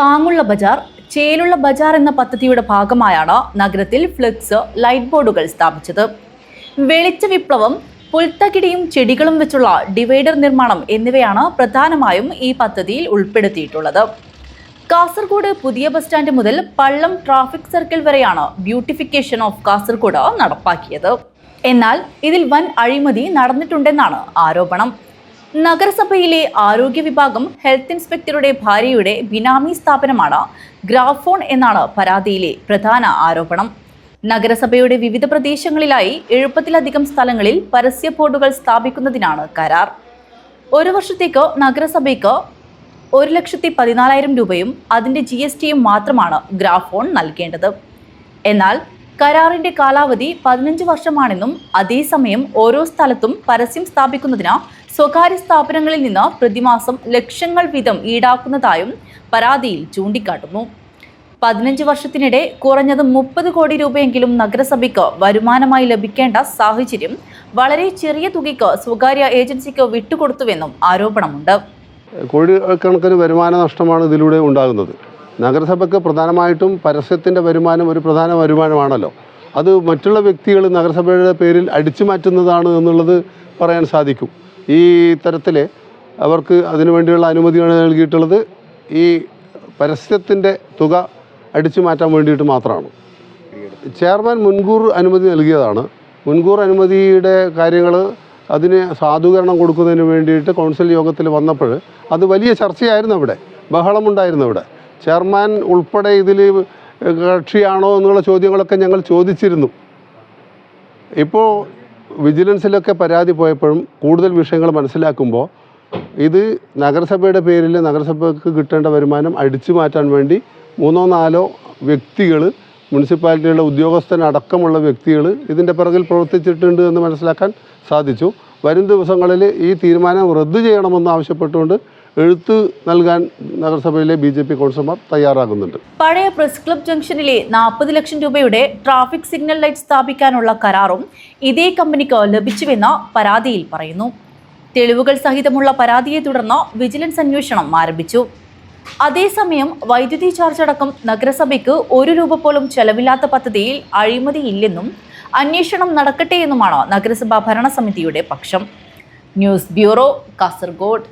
പാങ്ങുള്ള ബജാർ ചേലുള്ള ബജാർ എന്ന പദ്ധതിയുടെ ഭാഗമായാണ് നഗരത്തിൽ ഫ്ലെക്സ് ലൈറ്റ് ബോർഡുകൾ സ്ഥാപിച്ചത്. വെളിച്ച വിപ്ലവം പുൽത്തകിടിയും ചെടികളും വെച്ചുള്ള ഡിവൈഡർ നിർമ്മാണം എന്നിവയാണ് പ്രധാനമായും ഈ പദ്ധതിയിൽ ഉൾപ്പെടുത്തിയിട്ടുള്ളത്. കാസർഗോഡ് പുതിയ ബസ് സ്റ്റാൻഡ് മുതൽ പള്ളം ട്രാഫിക് സർക്കിൾ വരെയാണ് ബ്യൂട്ടിഫിക്കേഷൻ ഓഫ് കാസർഗോഡ് നടപ്പാക്കിയത്. എന്നാൽ ഇതിൽ വൻ അഴിമതി നടന്നിട്ടുണ്ടെന്നാണ് ആരോപണം. നഗരസഭയിലെ ആരോഗ്യ വിഭാഗം ഹെൽത്ത് ഇൻസ്പെക്ടറുടെ ഭാര്യയുടെ ബിനാമി സ്ഥാപനമാണ് ഗ്രാഫോൺ എന്നാണ് പരാതിയിലെ പ്രധാന ആരോപണം. നഗരസഭയുടെ വിവിധ പ്രദേശങ്ങളിലായി എഴുപത്തിലധികം സ്ഥലങ്ങളിൽ പരസ്യ ബോർഡുകൾ സ്ഥാപിക്കുന്നതിനാണ് കരാർ. ഒരു വർഷത്തേക്ക് നഗരസഭയ്ക്ക് ഒരു ലക്ഷത്തി പതിനാലായിരം രൂപയും അതിന്റെ ജി എസ് ടിയും മാത്രമാണ് ഗ്രാഫോൺ നൽകേണ്ടത്. എന്നാൽ കരാറിന്റെ കാലാവധി പതിനഞ്ച് വർഷമാണെന്നും അതേസമയം ഓരോ സ്ഥലത്തും പരസ്യം സ്ഥാപിക്കുന്നതിന് സ്വകാര്യ സ്ഥാപനങ്ങളിൽ നിന്ന് പ്രതിമാസം ലക്ഷങ്ങൾ വീതം ഈടാക്കുന്നതായും പരാതിയിൽ ചൂണ്ടിക്കാട്ടുന്നു. പതിനഞ്ച് വർഷത്തിനിടെ കുറഞ്ഞത് മുപ്പത് കോടി രൂപയെങ്കിലും നഗരസഭയ്ക്ക് വരുമാനമായി ലഭിക്കേണ്ട സാഹചര്യം വളരെ ചെറിയ തുകയ്ക്ക് സ്വകാര്യ ഏജൻസിക്ക് വിട്ടുകൊടുത്തുവെന്നും ആരോപണമുണ്ട്. കോടിക്കണക്കിന് വരുമാന നഷ്ടമാണ് ഇതിലൂടെ ഉണ്ടാകുന്നത്. നഗരസഭയ്ക്ക് പ്രധാനമായിട്ടും പരസ്യത്തിന്റെ വരുമാനം ഒരു പ്രധാന വരുമാനമാണല്ലോ. അത് മറ്റുള്ള വ്യക്തികൾ നഗരസഭയുടെ പേരിൽ അടിച്ചു മാറ്റുന്നതാണ് എന്നുള്ളത് പറയാൻ സാധിക്കും. ഈ തരത്തിൽ അവർക്ക് അതിനു വേണ്ടിയുള്ള അനുമതിയാണ് നൽകിയിട്ടുള്ളത്. ഈ പരസ്യത്തിന്റെ തുക അടിച്ചു മാറ്റാൻ വേണ്ടിയിട്ട് മാത്രമാണ്. ചെയർമാൻ മുൻകൂർ അനുമതി നൽകിയതാണ്. മുൻകൂർ അനുമതിയുടെ കാര്യങ്ങൾ അതിന് സാധൂകരണം കൊടുക്കുന്നതിന് വേണ്ടിയിട്ട് കൗൺസിൽ യോഗത്തിൽ വന്നപ്പോൾ അത് വലിയ ചർച്ചയായിരുന്നു അവിടെ. ബഹളമുണ്ടായിരുന്നു അവിടെ. ചെയർമാൻ ഉൾപ്പെടെ ഇതിൽ കക്ഷിയാണോ എന്നുള്ള ചോദ്യങ്ങളൊക്കെ ഞങ്ങൾ ചോദിച്ചിരുന്നു. ഇപ്പോൾ വിജിലൻസിലൊക്കെ പരാതി പോയപ്പോഴും കൂടുതൽ വിഷയങ്ങൾ മനസ്സിലാക്കുമ്പോൾ ഇത് നഗരസഭയുടെ പേരിൽ നഗരസഭയ്ക്ക് കിട്ടേണ്ട വരുമാനം അടിച്ചു മാറ്റാൻ വേണ്ടി മൂന്നോ നാലോ വ്യക്തികൾ മുനിസിപ്പാലിറ്റിയുടെ ഉദ്യോഗസ്ഥനടക്കമുള്ള വ്യക്തികൾ ഇതിന്റെ പിറകിൽ പ്രവർത്തിച്ചിട്ടുണ്ട് എന്ന് മനസ്സിലാക്കാൻ സാധിച്ചു. വരും ദിവസങ്ങളിൽ ഈ തീരുമാനം റദ്ദു ചെയ്യണമെന്ന് ആവശ്യപ്പെട്ടുകൊണ്ട് എഴുത്ത് നൽകാൻ നഗരസഭയിലെ ബി ജെ പി കൗൺസിലർമാർ തയ്യാറാകുന്നുണ്ട്. പഴയ പ്രസ് ക്ലബ് ജംഗ്ഷനിലെ നാൽപ്പത് ലക്ഷം രൂപയുടെ ട്രാഫിക് സിഗ്നൽ ലൈറ്റ് സ്ഥാപിക്കാനുള്ള കരാറും ഇതേ കമ്പനിക്ക് ലഭിച്ചുവെന്ന് പരാതിയിൽ പറയുന്നു. തെളിവുകൾ സഹിതമുള്ള പരാതിയെ തുടർന്ന് വിജിലൻസ് അന്വേഷണം ആരംഭിച്ചു. അതേസമയം വൈദ്യുതി ചാർജ് അടക്കം നഗരസഭയ്ക്ക് ഒരു രൂപ പോലും ചെലവില്ലാത്ത പദ്ധതിയിൽ അഴിമതിയില്ലെന്നും അന്വേഷണം നടക്കട്ടെ എന്നുമാണ് നഗരസഭാ ഭരണസമിതിയുടെ പക്ഷം. News bureau Kasaragod.